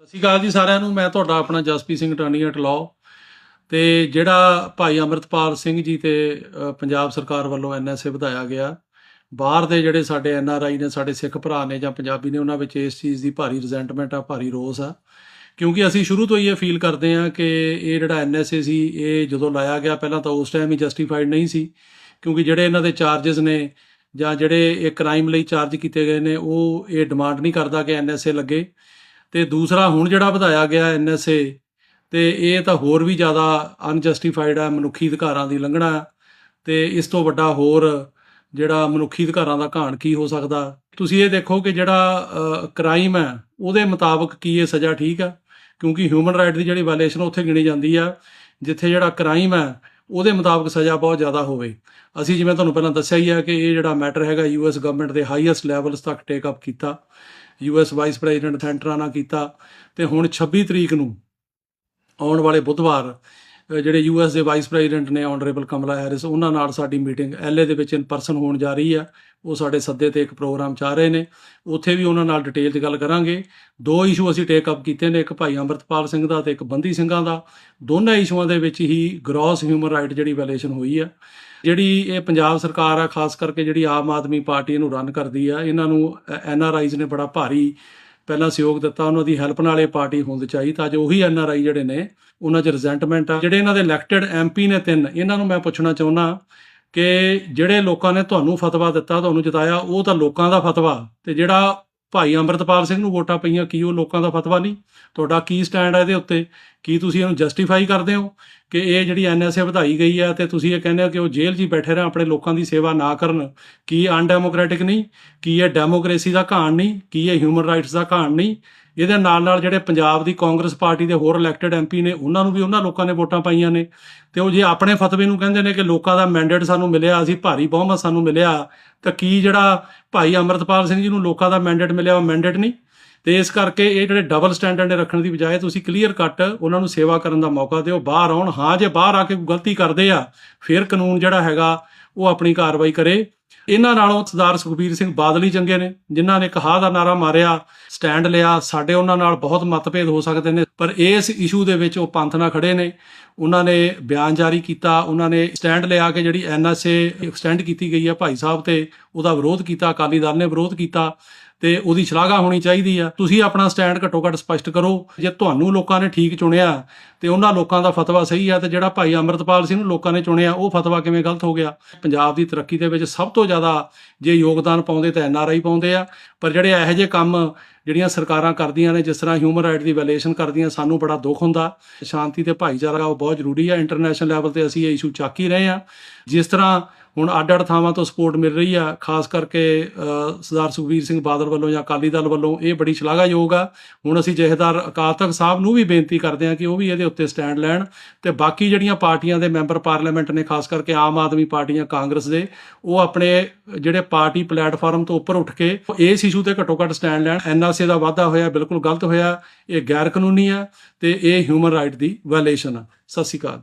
ਸਤਿ ਸ਼੍ਰੀ ਅਕਾਲ ਜੀ ਸਾਰਿਆਂ ਨੂੰ, ਮੈਂ ਤੁਹਾਡਾ ਆਪਣਾ ਜਸਪੀ ਸਿੰਘ ਟਾਨੀ at law ਤੇ ਜਿਹੜਾ ਭਾਈ ਅਮਰਤਪਾਲ ਸਿੰਘ ਜੀ ਤੇ ਪੰਜਾਬ ਸਰਕਾਰ ਵੱਲੋਂ ਐਨਐਸਏ ਵਧਾਇਆ ਗਿਆ। ਬਾਹਰ ਦੇ ਜਿਹੜੇ ਸਾਡੇ ਐਨਆਰਆਈ ਨੇ, ਸਾਡੇ ਸਿੱਖ ਭਰਾ ਨੇ ਜਾਂ ਪੰਜਾਬੀ ਨੇ, ਉਹਨਾਂ ਵਿੱਚ ਇਸ ਚੀਜ਼ ਦੀ ਭਾਰੀ ਰਿਜ਼ੈਂਟਮੈਂਟ ਆ, ਭਾਰੀ ਰੋਸ ਆ। ਕਿਉਂਕਿ ਅਸੀਂ ਸ਼ੁਰੂ ਤੋਂ ਹੀ ਇਹ ਫੀਲ ਕਰਦੇ ਆ ਕਿ ਇਹ ਜਿਹੜਾ ਐਨਐਸਏ ਸੀ, ਇਹ ਜਦੋਂ ਲਾਇਆ ਗਿਆ, ਪਹਿਲਾਂ ਤਾਂ ਉਸ ਟਾਈਮ ਹੀ ਜਸਟੀਫਾਈਡ ਨਹੀਂ ਸੀ। ਕਿਉਂਕਿ ਜਿਹੜੇ ਇਹਨਾਂ ਦੇ ਚਾਰजेस ਨੇ ਜਾਂ ਜਿਹੜੇ ਇਹ ਕ੍ਰਾਈਮ ਲਈ ਚਾਰਜ ਕੀਤੇ ਗਏ ਨੇ, ਉਹ ਇਹ ਡਿਮਾਂਡ ਨਹੀਂ ਕਰਦਾ ਕਿ ਐਨਐਸਏ ਲੱਗੇ। ਤੇ ਦੂਸਰਾ ਹੁਣ ਜਿਹੜਾ ਵਧਾਇਆ ਗਿਆ ਐਨਐਸਏ, ਤੇ ਇਹ ਤਾਂ ਹੋਰ ਵੀ ਜ਼ਿਆਦਾ ਅਨਜਸਟੀਫਾਈਡ ਹੈ ਮਨੁੱਖੀ ਅਧਿਕਾਰਾਂ ਦੀ ਲੰਘਣਾ। ਹੈ ਤੇ ਇਸ ਤੋਂ ਵੱਡਾ ਹੋਰ ਜਿਹੜਾ ਮਨੁੱਖੀ ਅਧਿਕਾਰਾਂ ਦਾ ਘਾਣ ਕੀ ਹੋ ਸਕਦਾ? ਤੁਸੀਂ ਇਹ ਦੇਖੋ ਕਿ ਜਿਹੜਾ ਕ੍ਰਾਈਮ ਹੈ ਉਹਦੇ ਮੁਤਾਬਕ ਕੀ ਇਹ ਸਜ਼ਾ ਠੀਕ ਹੈ ਕਿਉਂਕਿ ਹਿਊਮਨ ਰਾਈਟ ਦੀ ਜਿਹੜੀ ਵਾਇਲੇਸ਼ਨ ਉੱਥੇ ਗਿਣੀ ਜਾਂਦੀ ਆ, ਜਿੱਥੇ ਜਿਹੜਾ ਕ੍ਰਾਈਮ ਹੈ ਉਹਦੇ ਮੁਤਾਬਕ ਸਜ਼ਾ ਬਹੁਤ ਜ਼ਿਆਦਾ ਹੋਵੇ। ਅਸੀਂ ਜਿਵੇਂ ਤੁਹਾਨੂੰ ਪਹਿਲਾਂ ਦੱਸਿਆ ਹੀ ਆ ਕਿ ਇਹ ਜਿਹੜਾ ਮੈਟਰ ਹੈਗਾ ਯੂਐਸ ਗਵਰਨਮੈਂਟ ਦੇ ਹਾਈਐਸਟ ਲੈਵਲਸ ਤੱਕ ਟੇਕ ਅਪ ਕੀਤਾ। ਯੂਐਸ ਵਾਈਸ ਪ੍ਰੈਜ਼ੀਡੈਂਟ ਸੈਂਟਰਾਂ ਨਾਲ ਕੀਤਾ ਤੇ ਹੁਣ 26 ਤਰੀਕ ਨੂੰ ਆਉਣ ਵਾਲੇ ਬੁੱਧਵਾਰ ਜਿਹੜੇ ਯੂਐਸ ਦੇ ਵਾਈਸ ਪ੍ਰੈਜ਼ੀਡੈਂਟ ਨੇ ਆਨਰੇਬਲ ਕਮਲਾ ਹੈਰਿਸ ਉਹਨਾਂ ਨਾਲ ਸਾਡੀ ਮੀਟਿੰਗ ਐਲਏ ਦੇ ਵਿੱਚ ਇਨ ਪਰਸਨ ਹੋਣ ਜਾ ਰਹੀ ਆ। ਉਹ ਸਾਡੇ ਸੱਦੇ ਤੇ ਇੱਕ ਪ੍ਰੋਗਰਾਮ ਚਾਹ ਰਹੇ ਨੇ। ਉੱਥੇ ਵੀ ਉਹਨਾਂ ਨਾਲ ਡਿਟੇਲ 'ਚ ਗੱਲ ਕਰਾਂਗੇ। ਦੋ ਇਸ਼ੂ ਅਸੀਂ ਟੇਕ ਅਪ ਕੀਤੇ ਨੇ, ਇੱਕ ਭਾਈ ਅੰਮ੍ਰਿਤਪਾਲ ਸਿੰਘ ਦਾ ਤੇ ਇੱਕ ਬੰਦੀ ਸਿੰਘਾਂ ਦਾ। ਦੋਨਾਂ ਇਸ਼ੂਆਂ ਦੇ ਵਿੱਚ ਹੀ ਗ੍ਰੋਸ ਹਿਊਮਨ ਰਾਈਟ ਜਿਹੜੀ ਵਾਇਲੇਸ਼ਨ ਹੋਈ ਆ। ਜਿਹੜੀ ਇਹ ਪੰਜਾਬ ਸਰਕਾਰ ਆ, ਖਾਸ ਕਰਕੇ ਜਿਹੜੀ ਆਮ ਆਦਮੀ ਪਾਰਟੀ ਇਹਨੂੰ ਰਨ ਕਰਦੀ ਆ, ਇਹਨਾਂ ਨੂੰ ਐਨਆਰਆਈਜ਼ ਨੇ ਬੜਾ ਭਾਰੀ ਪਹਿਲਾਂ ਸਹਿਯੋਗ ਦਿੱਤਾ, ਉਹਨਾਂ ਦੀ ਹੈਲਪ ਨਾਲ ਇਹ ਪਾਰਟੀ ਹੋਂਦ ਚਾਹੀ, ਤਾਂ ਜੋ ਉਹੀ ਐਨਆਰਆਈ ਜਿਹੜੇ ਨੇ, ਉਹਨਾਂ 'ਚ ਰਿਜ਼ੈਂਟਮੈਂਟ ਆ। ਜਿਹੜੇ ਇਹਨਾਂ ਦੇ ਇਲੈਕਟਿਡ ਐਮਪੀ ਨੇ ਤਿੰਨ, ਇਹਨਾਂ ਨੂੰ ਮੈਂ ਪੁੱਛਣਾ ਚਾਹੁੰਦਾ ਕਿ ਜਿਹੜੇ ਲੋਕਾਂ ਨੇ ਤੁਹਾਨੂੰ ਫਤਵਾ ਦਿੱਤਾ, ਤੁਹਾਨੂੰ ਜਿਤਾਇਆ, ਉਹ ਤਾਂ ਲੋਕਾਂ ਦਾ ਫਤਵਾ। ਤੇ ਜਿਹੜਾ ਭਾਈ ਅੰਮ੍ਰਿਤਪਾਲ ਸਿੰਘ ਨੂੰ ਵੋਟਾਂ ਪਈਆਂ, ਕੀ ਉਹ ਲੋਕਾਂ ਦਾ ਫਤਵਾ ਨਹੀਂ? ਤੁਹਾਡਾ ਕੀ ਸਟੈਂਡ ਹੈ ਇਹਦੇ ਉੱਤੇ? ਕੀ ਤੁਸੀਂ ਇਹਨੂੰ ਜਸਟੀਫਾਈ ਕਰਦੇ ਹੋ ਕਿ ਇਹ ਜਿਹੜੀ ਐਨਐਸਏ ਵਧਾਈ ਗਈ ਹੈ ਤੇ ਤੁਸੀਂ ਇਹ ਕਹਿੰਦੇ ਹੋ ਕਿ ਉਹ ਜੇਲ੍ਹ 'ਚ ਹੀ ਬੈਠੇ ਰਹਿਣ, ਆਪਣੇ ਲੋਕਾਂ ਦੀ ਸੇਵਾ ਨਾ ਕਰਨ? ਕੀ ਅਨਡੈਮੋਕ੍ਰੈਟਿਕ ਨਹੀਂ? ਕੀ ਇਹ ਡੈਮੋਕ੍ਰੇਸੀ ਦਾ ਘਾਣ ਨਹੀਂ? ਕੀ ਇਹ ਹਿਊਮਨ ਰਾਈਟਸ ਦਾ ਘਾਣ ਨਹੀਂ? ਇਹਦੇ ਨਾਲ ਨਾਲ ਜਿਹੜੇ ਪੰਜਾਬ ਦੀ ਕਾਂਗਰਸ ਪਾਰਟੀ ਦੇ ਹੋਰ ਇਲੈਕਟਿਡ ਐਮਪੀ ਨੇ, ਉਹਨਾਂ ਨੂੰ ਵੀ ਉਹਨਾਂ ਲੋਕਾਂ ਨੇ ਵੋਟਾਂ ਪਾਈਆਂ ਨੇ। ਤੇ ਉਹ ਜੇ ਆਪਣੇ ਫਤਵੇ ਨੂੰ ਕਹਿੰਦੇ ਨੇ ਕਿ ਲੋਕਾਂ ਦਾ ਮੈਂਡੇਟ ਸਾਨੂੰ ਮਿਲਿਆ, ਅਸੀਂ ਭਾਰੀ ਬਹੁਮਤ ਸਾਨੂੰ ਮਿਲਿਆ, ਤਾਂ ਕੀ ਜਿਹੜਾ ਭਾਈ ਅਮਰਤਪਾਲ ਸਿੰਘ ਜੀ ਨੂੰ ਲੋਕਾਂ ਦਾ ਮੈਂਡੇਟ ਮਿਲਿਆ, ਉਹ ਮੈਂਡੇਟ ਨਹੀਂ? ਤੇ ਇਸ ਕਰਕੇ ਇਹ ਜਿਹੜੇ ਡਬਲ ਸਟੈਂਡਰਡ ਨੇ ਰੱਖਣ ਦੀ ਬਜਾਏ ਤੁਸੀਂ ਕਲੀਅਰ ਕੱਟ ਉਹਨਾਂ ਨੂੰ ਸੇਵਾ ਕਰਨ ਦਾ ਮੌਕਾ ਦਿਓ। ਬਾਹਰ ਆਉਣ, ਹਾਂ ਜੇ ਬਾਹਰ ਆ ਕੇ ਗਲਤੀ ਕਰਦੇ ਆ, ਫਿਰ ਕਾਨੂੰਨ ਜਿਹੜਾ ਹੈਗਾ ਉਹ ਆਪਣੀ ਕਾਰਵਾਈ ਕਰੇ। ਇਹਨਾਂ ਨਾਲੋਂ ਸਰਦਾਰ ਸੁਖਬੀਰ ਸਿੰਘ ਬਾਦਲ ਹੀ ਚੰਗੇ ਨੇ, ਜਿਨ੍ਹਾਂ ਨੇ ਕਹਾ ਦਾ ਨਾਰਾ ਮਾਰਿਆ ਸਟੈਂਡ ਲਿਆ, ਸਾਡੇ ਉਹਨਾਂ ਨਾਲ ਬਹੁਤ ਮਤਭੇਦ ਹੋ ਸਕਦੇ ਨੇ, ਪਰ ਇਸ ਇਸ਼ੂ ਦੇ ਵਿੱਚ ਉਹ ਪੰਥ ਨਾਲ ਖੜੇ ਨੇ। ਉਹਨਾਂ ਨੇ ਬਿਆਨ ਜਾਰੀ ਕੀਤਾ, ਉਹਨਾਂ ਨੇ ਸਟੈਂਡ ਲਿਆ ਕਿ ਜਿਹੜੀ ਐਨਐਸਏ ਐਕਸਟੈਂਡ ਕੀਤੀ ਗਈ ਹੈ ਭਾਈ ਸਾਹਿਬ ਤੇ ਉਹਦਾ ਵਿਰੋਧ ਕੀਤਾ, ਅਕਾਲੀ ਦਲ ਨੇ ਵਿਰੋਧ ਕੀਤਾ ਤੇ ਉਹਦੀ ਸ਼ਲਾਘਾ ਹੋਣੀ ਚਾਹੀਦੀ ਆ। ਤੁਸੀਂ ਆਪਣਾ ਸਟੈਂਡ ਘੱਟੋ ਘੱਟ ਸਪਸ਼ਟ ਕਰੋ। ਜੇ ਤੁਹਾਨੂੰ ਲੋਕਾਂ ਨੇ ਠੀਕ ਚੁਣਿਆ ਤੇ ਉਹਨਾਂ ਲੋਕਾਂ ਦਾ ਫਤਵਾ ਸਹੀ ਆ ਤੇ ਜਿਹੜਾ ਭਾਈ ਅਮਰਤਪਾਲ ਸਿੰਘ ਨੂੰ ਲੋਕਾਂ ਨੇ ਚੁਣਿਆ, ਉਹ ਫਤਵਾ ਕਿਵੇਂ ਗਲਤ ਹੋ ਗਿਆ? ਪੰਜਾਬ ਦੀ ਤਰੱਕੀ ਦੇ ਵਿੱਚ ਸਭ ਤੋਂ ਜ਼ਿਆਦਾ ਜੇ ਯੋਗਦਾਨ ਪਾਉਂਦੇ ਤਾਂ ਐਨਆਰਆਈ ਪਾਉਂਦੇ ਆ। ਪਰ ਜਿਹੜੇ ਇਹੋ ਜਿਹੇ ਕੰਮ ਜਿਹੜੀਆਂ ਸਰਕਾਰਾਂ ਕਰਦੀਆਂ ਨੇ, ਜਿਸ ਤਰ੍ਹਾਂ ਹਿਊਮਨ ਰਾਈਟ ਦੀ ਵਾਇਲੇਸ਼ਨ ਕਰਦੀਆਂ, ਸਾਨੂੰ ਬੜਾ ਦੁੱਖ ਹੁੰਦਾ। ਸ਼ਾਂਤੀ ਤੇ ਭਾਈਚਾਰਾ ਉਹ ਬਹੁਤ ਜ਼ਰੂਰੀ ਆ। ਇੰਟਰਨੈਸ਼ਨਲ ਲੈਵਲ ਤੇ ਅਸੀਂ ਇਹ ਇਸ਼ੂ ਚੱਕ ਹੀ ਰਹੇ ਆ। ਜਿਸ ਤਰ੍ਹਾਂ ਹੁਣ ਅੱਡ-ਅੱਡ ਥਾਵਾਂ ਤੋਂ ਸਪੋਰਟ ਮਿਲ ਰਹੀ ਆ, ਖਾਸ ਕਰਕੇ ਸਰਦਾਰ ਸੁਖਬੀਰ ਸਿੰਘ ਬਾਦਲ ਵੱਲੋਂ ਜਾਂ ਅਕਾਲੀ ਦਲ ਵੱਲੋਂ ਇਹ ਬੜੀ ਸ਼ਲਾਘਾਯੋਗ ਆ। ਹੁਣ ਅਸੀਂ ਜਥੇਦਾਰ ਅਕਾਲ ਤਖਤ ਸਾਹਿਬ ਨੂੰ ਵੀ ਬੇਨਤੀ ਕਰਦੇ ਹਾਂ ਕਿ ਉਹ ਵੀ ਇਹਦੇ ਉੱਤੇ ਸਟੈਂਡ ਲੈਣ ਤੇ ਬਾਕੀ ਜਿਹੜੀਆਂ ਪਾਰਟੀਆਂ ਦੇ ਮੈਂਬਰ ਪਾਰਲੀਮੈਂਟ ਨੇ, ਖਾਸ ਕਰਕੇ ਆਮ ਆਦਮੀ ਪਾਰਟੀ ਜਾਂ ਕਾਂਗਰਸ ਦੇ, ਉਹ ਆਪਣੇ ਜਿਹੜੇ ਪਾਰਟੀ ਪਲੇਟਫਾਰਮ ਤੋਂ ਉੱਪਰ ਉੱਠ ਕੇ ਇਸ ਇਸ਼ੂ ਤੇ ਘੱਟੋ ਘੱਟ ਸਟੈਂਡ ਲੈਣ। ਐਨਆਰਸੀ ਦਾ ਵਾਅਦਾ ਹੋਇਆ, ਬਿਲਕੁਲ ਗਲਤ ਹੋਇਆ, ਇਹ ਗੈਰ ਕਾਨੂੰਨੀ ਆ ਤੇ ਇਹ ਹਿਊਮਨ ਰਾਈਟ ਦੀ ਵਾਇਲੇਸ਼ਨ ਆ। ਸਤਿ ਸ਼੍ਰੀ ਅਕਾਲ